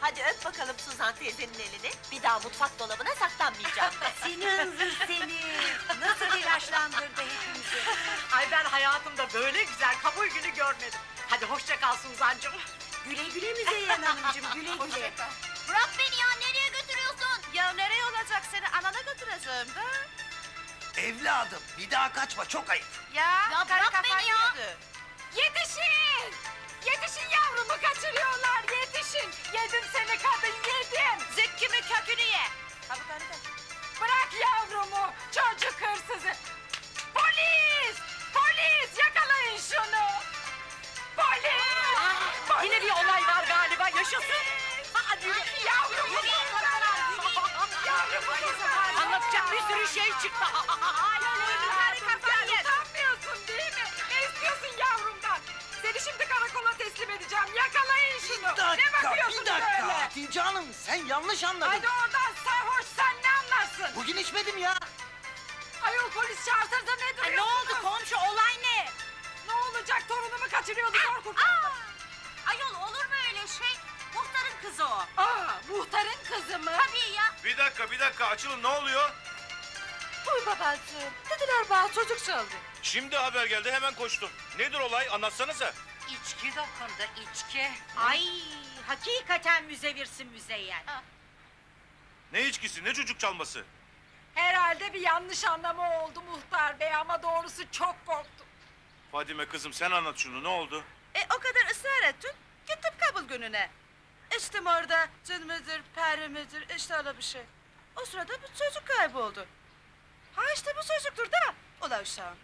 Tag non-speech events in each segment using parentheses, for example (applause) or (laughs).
Hadi öp bakalım Suzan teyzenin elini. Bir daha mutfak dolabına saklanmayacağım. (laughs) Seni hınzır seni. Nasıl telaşlandırdı hepimizi. Ay ben hayatımda böyle güzel kabul günü görmedim. Hadi hoşça kal Suzan'cığım. Güle güle Müzeyyen Hanımcığım güle güle. Bırak beni ya nereye götürüyorsun? Ya nereye olacak seni anana götüreceğim de. Evladım bir daha kaçma çok ayıp. Ya, Ya karı bırak kafayı beni ya. yedi. Yetişin! Yetişin yavrumu kaçırıyorlar yetişin. Yaşasın. Hadi yavrumu Yavrumu Anlatacak bir sürü şey çıktı. Utanmıyorsun değil mi? Ne istiyorsun yavrumdan? Seni şimdi karakola teslim edeceğim. Yakalayın şunu. Ne bakıyorsun bir dakika böyle? Hatice Hanım sen yanlış anladın. Hadi oradan sarhoş sen ne anlarsın? Bugün içmedim ya. Ayol polis çağırtır da ne duruyorsun? ne oldu komşu olay ne? Ne olacak torunumu kaçırıyordu zor kurtardım. Ayol olur mu öyle şey? Kızı o. Aa, muhtarın kızı mı? Tabii ya. Bir dakika bir dakika açılın ne oluyor? Uy babacığım. Dediler bana çocuk çaldı. Şimdi haber geldi hemen koştum. Nedir olay anlatsanıza. İçki dokundu içki. Ay hakikaten müzevirsin Müzeyyen. Ne içkisi ne çocuk çalması? Herhalde bir yanlış anlama oldu muhtar bey ama doğrusu çok korktum. Fadime kızım sen anlat şunu ne oldu? E o kadar ısrar ettin. Gittim kabul gününe. İçtim orada cin midir, peri midir, işte öyle bir şey. O sırada bir çocuk kayboldu. Ha işte bu çocuktur da. Ula uşağım.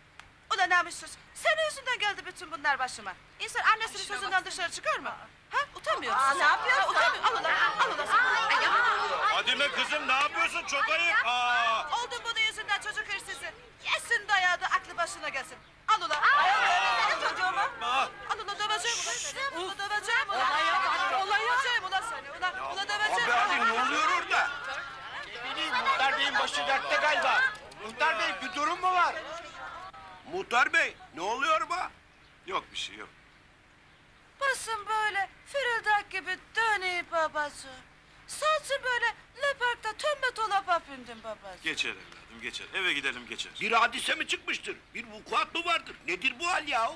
Ula namussuz. Senin yüzünden geldi bütün bunlar başıma. İnsan annesinin sözünden dışarı çıkar mı? Ha utanmıyor musun? ne yapıyorsun? Utanmıyor. Al ula, al ula sen. Ay, ya. Fadime kızım ne yapıyorsun çok ayıp. Aa. Oldu bunun yüzünden çocuk hırsızı. Yesin dayağı da aklı başına gelsin. Al ula. Al çocuğumu. Aa. Al ula döveceğim ula. Ula döveceğim ula. Ula döveceğim ula seni. Ula, ula döveceğim. Abi abi ne oluyor orada? Dertte galiba. Muhtar Bey bir durum mu var? Muhtar Bey ne oluyor bu? Yok bir şey yok. Basın böyle fırıldak gibi döneyim babası. Saçı böyle leparkta tömbet olapa bindim babası. Geçer evladım geçer. Eve gidelim geçer. Bir hadise mi çıkmıştır? Bir vukuat mı vardır? Nedir bu hal yahu?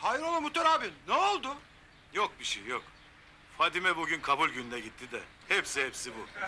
Hayrola Muhtar abi ne oldu? Yok bir şey yok. Fadime bugün kabul gününe gitti de. Hepsi hepsi bu. (laughs)